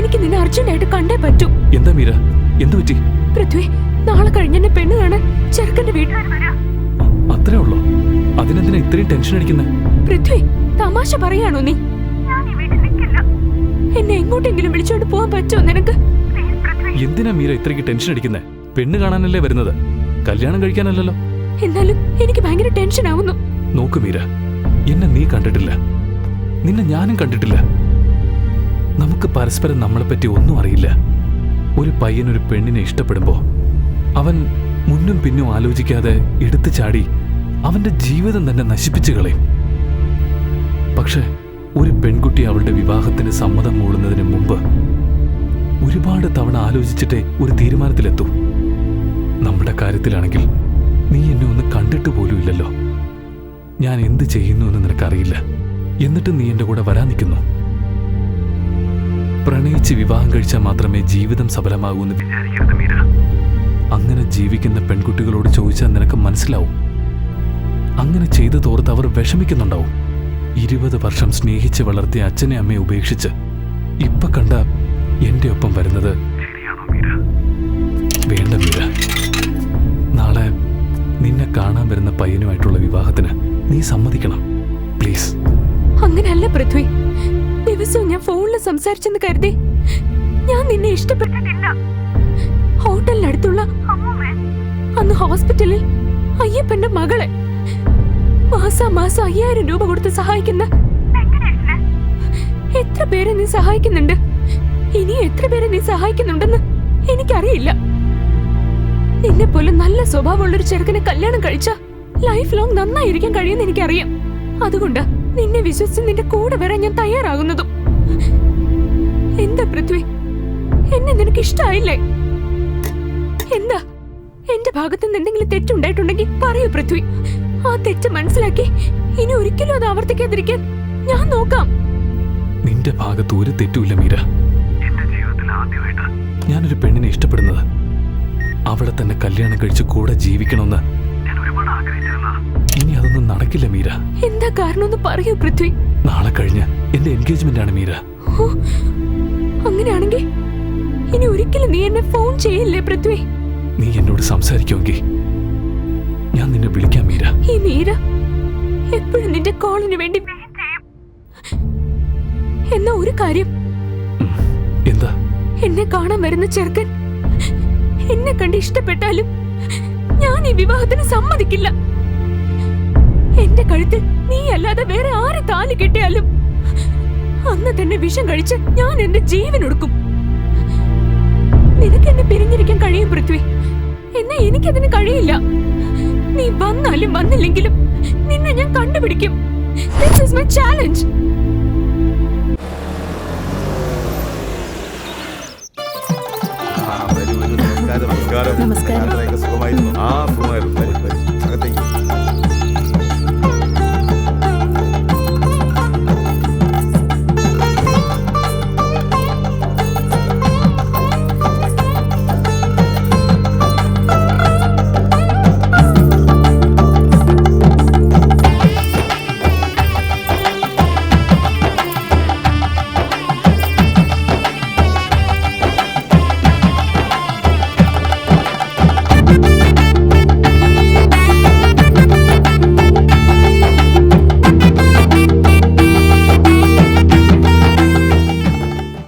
Urgent ആയിട്ട് കണ്ടേ പറ്റൂ. എന്താ മീര? എന്തു പറ്റി? പൃഥ്വി നാളെ കഴിഞ്ഞ എന്നെ പെണ്ണ് കാണാൻ ചെറുക്കന്റെ വീട്ടിൽ അത്രേ ഉള്ളൂ? അതിനെന്തിനാ ഇത്രയും ടെൻഷൻ അടിക്കുന്നത് പൃഥ്വി തമാശ പറയാണോ നീ? എന്നെ എങ്ങോട്ടെങ്കിലും വിളിച്ചോണ്ട് പോവാൻ പറ്റോ നിനക്ക്? എന്തിനാ മീര ഇത്രയ്ക്ക് ടെൻഷൻ അടിക്കുന്നത് പെണ്ണ് കാണാനല്ലേ വരുന്നത്? കല്യാണം കഴിക്കാനല്ലല്ലോ? എന്നാലും എനിക്ക് ഭയങ്കര ടെൻഷൻ ആവുന്നു. നോക്കു മീര എന്നെ നീ കണ്ടിട്ടില്ല. നിന്നെ ഞാനും കണ്ടിട്ടില്ല. നമുക്ക് പരസ്പരം നമ്മളെപ്പറ്റി ഒന്നും അറിയില്ല. ഒരു പയ്യൻ ഒരു പെണ്ണിനെ ഇഷ്ടപ്പെടുമ്പോൾ അവൻ മുന്നും പിന്നും ആലോചിക്കാതെ എടുത്തു ചാടി അവന്റെ ജീവിതം തന്നെ നശിപ്പിച്ചു കളയും. പക്ഷെ ഒരു പെൺകുട്ടി അവളുടെ വിവാഹത്തിന് സമ്മതം മൂടുന്നതിന് മുമ്പ് ഒരുപാട് തവണ ആലോചിച്ചിട്ടേ ഒരു തീരുമാനത്തിലെത്തൂ. നമ്മുടെ കാര്യത്തിലാണെങ്കിൽ നീ എന്നെ ഒന്ന് കണ്ടിട്ട് പോലും ഇല്ലല്ലോ. ഞാൻ എന്ത് ചെയ്യുന്നു എന്ന് നിനക്കറിയില്ല. എന്നിട്ട് നീ എന്റെ കൂടെ വരാൻ നിൽക്കുന്നു. പ്രണയിച്ച് വിവാഹം കഴിച്ചാൽ മാത്രമേ ജീവിതം സഫലമാകൂ എന്ന് വിചാരിക്കരുത് മീര. അങ്ങനെ ജീവിക്കുന്ന പെൺകുട്ടികളോട് ചോദിച്ചാൽ നിനക്ക് മനസ്സിലാവും. അങ്ങനെ ചെയ്തു തോർത്ത് അവർ വിഷമിക്കുന്നുണ്ടാവും. ഇരുപത് വർഷം സ്നേഹിച്ച് വളർത്തിയ അച്ഛനെ അമ്മയെ ഉപേക്ഷിച്ച് ഇപ്പൊ കണ്ട എന്റെ ഒപ്പം വരുന്നത് വേണ്ട മീര. നാളെ നിന്നെ കാണാൻ വരുന്ന പയ്യനുമായിട്ടുള്ള വിവാഹത്തിന് നീ സമ്മതിക്കണം. പ്ലീസ്. അങ്ങനെയല്ല പൃഥ്വി. ഞാൻ ഫോണിൽ സംസാരിച്ചെന്ന് കരുതി. ഞാൻ നിന്നെ ഇഷ്ടപ്പെട്ടിട്ടില്ല ഹോട്ടലിനടുത്തുള്ള അന്ന് ഹോസ്പിറ്റലിൽ അയ്യപ്പന്റെ മകളെ മാസാ മാസം അയ്യായിരം രൂപ കൊടുത്ത് സഹായിക്കുന്ന എത്ര പേരെ നീ സഹായിക്കുന്നുണ്ട്? ഇനി എത്ര പേരെ നീ സഹായിക്കുന്നുണ്ടെന്ന് എനിക്കറിയില്ല. നിന്നെ പോലെ നല്ല സ്വഭാവമുള്ള ഒരു ചെറുക്കനെ കല്യാണം കഴിച്ച ലൈഫ് ലോങ് നന്നായിരിക്കാൻ കഴിയുമെന്ന് എനിക്കറിയാം. അതുകൊണ്ട് നിന്നെ വിശ്വസിച്ച് നിന്റെ കൂടെ വരാൻ ഞാൻ തയ്യാറാകുന്നതും എന്താ പൃഥ്വി? എന്നെ നിനക്ക് ഇഷ്ടായില്ലേ? എന്താ? എന്റെ ഭാഗത്ത് നിന്ന് എന്തെങ്കിലും തെറ്റുണ്ടായിട്ടുണ്ടെങ്കിൽ പറയൂ പൃഥ്വി. ആ തെറ്റ് മനസ്സിലാക്കി ഇനി ഒരിക്കലും അത് ആവർത്തിക്കാതിരിക്കാൻ ഞാൻ നോക്കാം. നിന്റെ ഭാഗത്ത് ഒരു തെറ്റുമില്ല മീര. എന്റെ ജീവിതത്തിൽ ആദ്യമായിട്ട് ഞാനൊരു പെണ്ണിനെ ഇഷ്ടപ്പെടുന്നത്. അവളെ തന്നെ കല്യാണം കഴിച്ച് കൂടെ ജീവിക്കണമെന്ന്. ഞാൻ ഒരുപാട് ആഗ്രഹിച്ചിരുന്നതാ. ഇനി അതൊന്നും നടക്കില്ല മീര. എന്താ കാരണമെന്ന് പറയൂ പൃഥ്വി. നാളെ കഴിഞ്ഞ് എന്റെ എൻഗേജ്മെന്റ് ആണ് മീര. അങ്ങനെയാണെങ്കിൽ ഇനി ഒരിക്കലും നീ എന്നെ ഫോൺ ചെയ്യില്ലേ പൃഥ്വി? നീ എന്നോട് സംസാരിക്കുമെങ്കിൽ ഞാൻ നിന്നെ വിളിക്കാം മീര. ഈ മീര എപ്പോഴും നിന്റെ കോളിന് വേണ്ടി. എന്നാ ഒരു കാര്യം. എന്താ? എന്നെ കാണാൻ വരുന്ന ചെറുക്കൻ എന്നെ കണ്ട് ഇഷ്ടപ്പെട്ടാലും ഞാൻ ഈ വിവാഹത്തിന് സമ്മതിക്കില്ല. എന്റെ കഴുത്തിൽ നീ അല്ലാതെ വേറെ ആരെ താലി കെട്ടിയാലും അന്ന് തന്നെ വിഷം കഴിച്ച് ഞാൻ എന്റെ ജീവൻ ഒടുക്കും. നിനക്ക് എന്നെ പിരിഞ്ഞിരിക്കാൻ കഴിയും പൃഥ്വി. എന്നാ എനിക്കതിന് കഴിയില്ല. നീ വന്നാലും വന്നില്ലെങ്കിലും നിന്നെ ഞാൻ കണ്ടുപിടിക്കും. This is my challenge. നമസ്കാരം. നമസ്കാരം. സുഖമായിരുന്നു ആ.